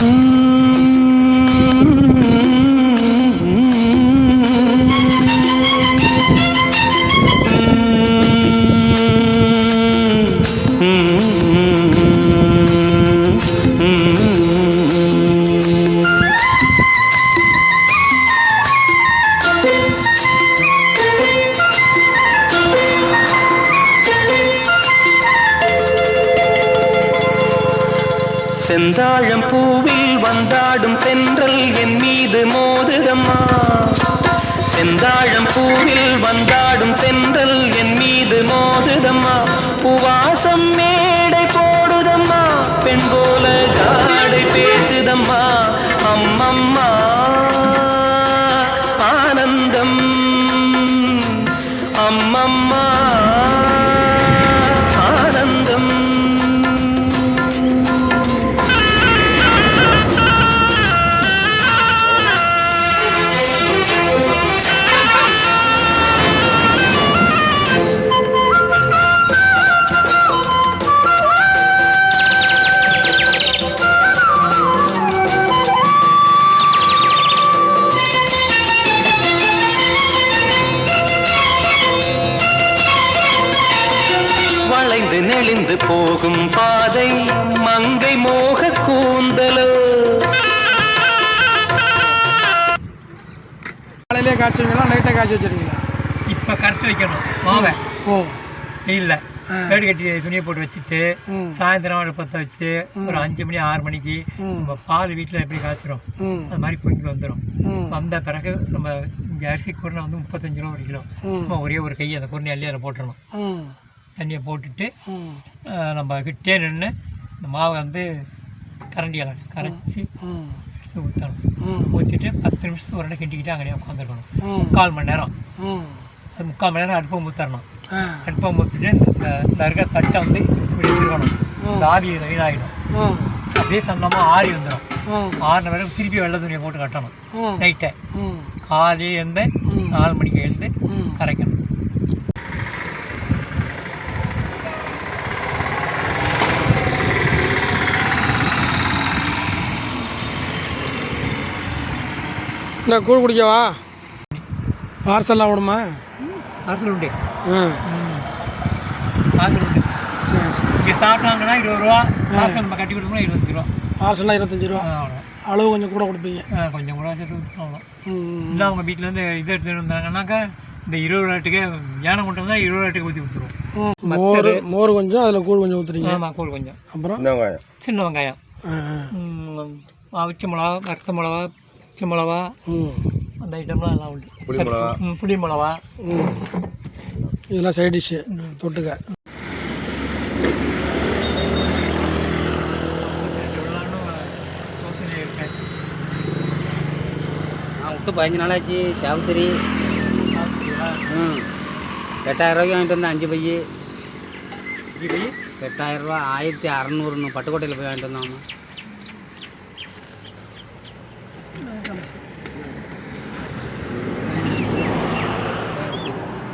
Mm. செந்தாழம் பூவில் வந்தாடும் தென்றல் என் மீது மோதுதம்மா. செந்தாழம் பூவில் வந்தாடும் தென்றல் என் மீது மோதுதம்மா. பூவாசம் மேடை போடுதம்மா. பெண் போல காடை பேசுதம்மா. நெளிந்து போகும் பாதை மங்கை மோக கூந்தலோ. காலையிலே காய்ச்சுவீங்களா நைட்டே காய்ச்சி வச்சிருக்கீங்களா இப்போ கரைச்சி வைக்கணும். மாவை. ஓ. வெயிலில். வேடு கட்டி துணியை போட்டு வச்சுட்டு. சாயந்தரம் அடுப்பத்தை வச்சு ஒரு அஞ்சு மணி ஆறு மணிக்கு. நம்ம பால் வீட்டில் எப்படி காய்ச்சிரும்? அது மாதிரி பொங்கி வந்துடும் வந்த பிறகு நம்ம இங்கே அரிசி குருணை வந்து முப்பத்தஞ்சு ரூபா ஒரு கிலோ. சும்மா ஒரே ஒரு கை அந்த குருணை அள்ளி அதில் போட்டுடணும் தண்ணியை போட்டுட்டு நம்ம கிட்டே நின்று இந்த மாவை வந்து கரண்டியால் கரைச்சி எடுத்து ஊற்றணும் ஊற்றிட்டு பத்து நிமிஷத்துக்கு ஒரு கிண்டிக்கிட்டு அங்கேயே உட்காந்துருக்கணும். முக்கால் மணி நேரம். அது முக்கால் மணி நேரம் அடுப்பை ஊற்றணும் ஆ. அடுப்பை ஊற்றிட்டு இந்த இருக்க தட்டை வந்து இப்படி வச்சுருக்கணும் இந்த ஆவி வீணாகிடும் அப்படியே சொன்னோமா ஆறி வந்துடும் ஆறின பிறகு திருப்பி வெள்ளை துணியை போட்டு கட்டணும். நைட்டை ம். காலையில் எழுந்து. நாலு மணிக்கு எழுந்து கரைக்கணும். என்ன கூழ் குடிக்கவா? பார்சல்லாம் விடுமா பார்சல் உண்டு. ஆ. பார்சல் உண்டு. சரி சரி. சாப்பிட்டாங்கன்னா இருபது ரூபா பார்சல் நம்ம கட்டி கொடுக்கணும் இருபத்தஞ்சு ரூபா. பார்சல்லாம் இருபத்தஞ்சி ரூபா. அவ்வளோ அளவு கொஞ்சம் கூட கொடுப்பீங்க. கொஞ்சம் கூட சேர்த்து ம் இல்லை அவங்க வீட்டிலேருந்து இது எடுத்துகிட்டு வந்தாங்கன்னாக்கா இந்த இருபது ரூபாய்க்கு யானை கொண்டு வந்தால் இருபது ரூபாய்க்கு ஊற்றி கொடுத்துருவோம். மோர் மோர் கொஞ்சம் அதில் கூழ் கொஞ்சம் ஊற்றுறீங்க ஆமாம் கூழ் கொஞ்சம். அப்புறம்? சின்ன வெங்காயம். ஆ ஆ. ம், அவிச்ச மிளகா வறுத்த மிளகா பச்சை மிளகா ம். அந்த ஐட்டம்லாம் எல்லாம் உண்டு. ம், புளி மிளகா ம். இதெல்லாம் சைட் டிஷ்ஷு தொட்டுக்க. நான் விட்டு பதினஞ்சு நாளாச்சு சாவுத்திரி. ம். எட்டாயிரம் ரூபாய்க்கு வாங்கிட்டு வந்தேன் அஞ்சு பைய. எட்டாயிரம் ரூபா ஆயிரத்தி அறநூறுன்னு பட்டுக்கோட்டையில் போய் வாங்கிட்டு 嗯。